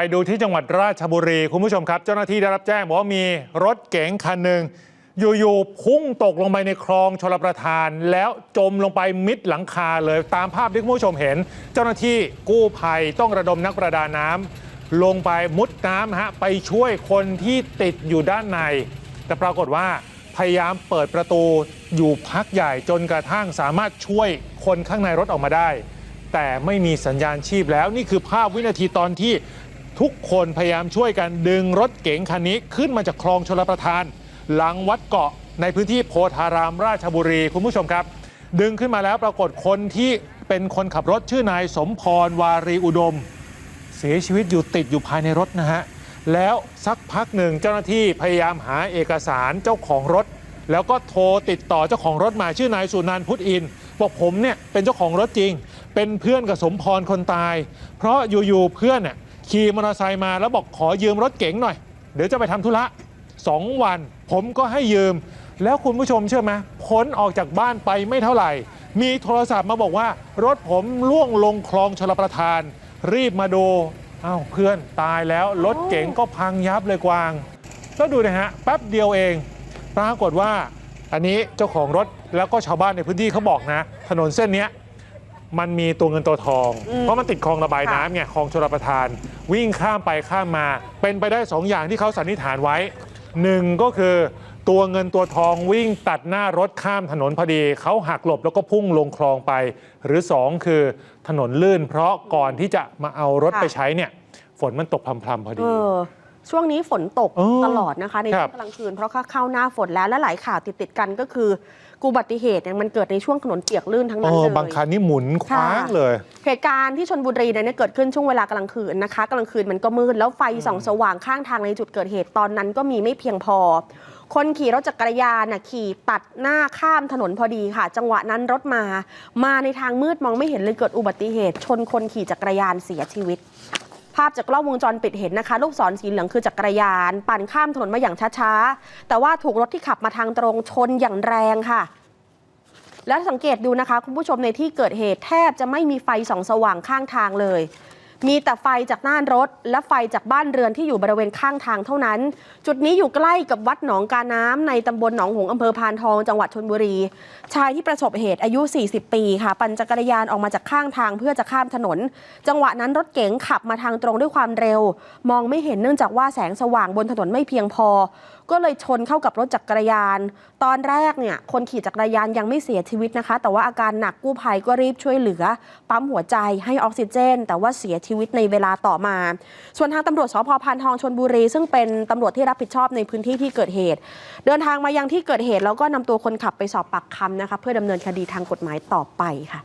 ไปดูที่จังหวัดราชบุรี คุณผู้ชมครับ เจ้าหน้าที่ได้รับแจ้งบอกว่ามีรถเก๋งคันหนึ่งอยู่ๆพุ่งตกลงไปในคลองชลประทาน แล้วจมลงไปมิดหลังคาเลยตามภาพที่คุณผู้ชมเห็น เจ้าหน้าที่กู้ภัยต้องระดมนักประดาน้ำลงไปมุดน้ำฮะไปช่วยคนที่ติดอยู่ด้านใน แต่ปรากฏว่าพยายามเปิดประตูอยู่พักใหญ่จนกระทั่งสามารถช่วยคนข้างในรถออกมาได้ แต่ไม่มีสัญญาณชีพแล้วนี่คือภาพวินาทีตอนที่ ทุกคนพยายามช่วยกันดึงรถเก๋งคันนี้ขึ้นมาจากคลองชลประทาน หลังวัดเกาะในพื้นที่โพธารามราชบุรีคุณผู้ชมครับ ดึงขึ้นมาแล้วปรากฏคนที่เป็นคนขับรถชื่อนายสมพรวารีอุดม เสียชีวิตอยู่ติดอยู่ภายในรถนะฮะแล้วสักพักหนึ่งเจ้าหน้าที่พยายามหาเอกสารเจ้าของรถ แล้วก็โทรติดต่อเจ้าของรถมาชื่อนายสุนันพุทธอินบอกผมเนี่ยเป็นเจ้าของรถจริง เป็นเพื่อนกับสมพรคนตาย เพราะอยู่ๆเพื่อนน่ะ ขี่มอเตอร์ไซค์มาแล้วบอกขอยืมรถเก๋งหน่อย เดี๋ยวจะไปทำธุระสองวัน ผมก็ให้ยืม แล้วคุณผู้ชมเชื่อไหมพ้นออกจากบ้านไปไม่เท่าไหร่ มีโทรศัพท์มาบอกว่ารถผมล่วงลงคลองชลประทาน รีบมาดูอ้าวเพื่อนตายแล้วรถเก๋งก็พังยับเลยกวาง แล้วดูนะฮะแป๊บเดียวเอง ปรากฏว่าอันนี้เจ้าของรถแล้วก็ชาวบ้านในพื้นที่เขาบอกนะ ถนนเส้นนี้ มันมีตัวเงินตัวทองอืมเพราะมันติดคลองระบายน้ำไงคลองชลประทาน วิ่งข้ามไปข้ามมา เป็นไปได้สองอย่างที่เขาสันนิษฐานไว้หนึ่งก็คือตัวเงินตัวทองวิ่งตัดหน้ารถข้ามถนนพอดี เขาหักหลบแล้วก็พุ่งลงคลองไป หรือสองคือถนนลื่น เพราะก่อนที่จะมาเอารถค่ะไปใช้เนี่ย ฝนมันตกพรำๆพอเอดีอ ช่วงนี้ฝนตกเออตลอดนะคะ ในครัช่บวงกลางคืนเพราะเข้าหน้าฝนแล้วและหลายข่าวติดติดๆกันก็คืออุบัติเหตุเนี่ยมันเกิดในช่วงถนนเปียกลื่นทั้งเอนั้นอเลยบางคันนี่หมุนคว้างเลย เหตุการณ์ที่ชนบุรีเนี่ยเกิดขึ้นช่วงเวลากลางคืนนะคะกลางคืนมันก็มืดแล้วไฟส่องสว่างข้างทางในจุดเกิดเหตุตอนนั้นก็มีไม่เพียงพอ คนขี่รถจักรยานน่ะขี่ตัดหน้าข้ามถนนพอดีค่ะ จังหวะนั้นรถมา มาในทางมืดมองไม่เห็นเลยเกิดอุบัติเหตุ ชนคนขี่จักรยานเสียชีวิต ภาพจากกล้องวงจรปิดเห็นนะคะ ลูกศรสีเหลืองคือจักรยาน ปั่นข้ามถนนมาอย่างช้าๆ แต่ว่าถูกรถที่ขับมาทางตรงชนอย่างแรงค่ะ แล้วสังเกตดูนะคะ คุณผู้ชมในที่เกิดเหตุแทบจะไม่มีไฟส่องสว่างข้างทางเลย มีแต่ไฟจากหน้ารถ และไฟจากบ้านเรือนที่อยู่บริเวณข้างทางเท่านั้น จุดนี้อยู่ใกล้กับวัดหนองกาน้ำในตำบลหนองหงส์อำเภอพานทองจังหวัดชนบุรี ชายที่ประสบเหตุอายุ 40 ปีค่ะ ปั่นจักรยานออกมาจากข้างทางเพื่อจะข้ามถนน จังหวะนั้นรถเก๋งขับมาทางตรงด้วยความเร็ว มองไม่เห็นเนื่องจากว่าแสงสว่างบนถนนไม่เพียงพอ ก็เลยชนเข้ากับรถจักรยาน ตอนแรกเนี่ยคนขี่จักรยานยังไม่เสียชีวิตนะคะ แต่ว่าอาการหนักกู้ภัยก็รีบช่วยเหลือ ปั๊มหัวใจให้ออกซิเจน แต่ว่าเสียชีวิตในเวลาต่อมา ส่วนทางตำรวจสพพานทองชนบุรี ซึ่งเป็นตำรวจที่รับผิดชอบในพื้นที่ที่เกิดเหตุ เดินทางมายังที่เกิดเหตุแล้วก็นำตัวคนขับไปสอบปากคำนะคะเพื่อดำเนินคดีทางกฎหมายต่อไปค่ะ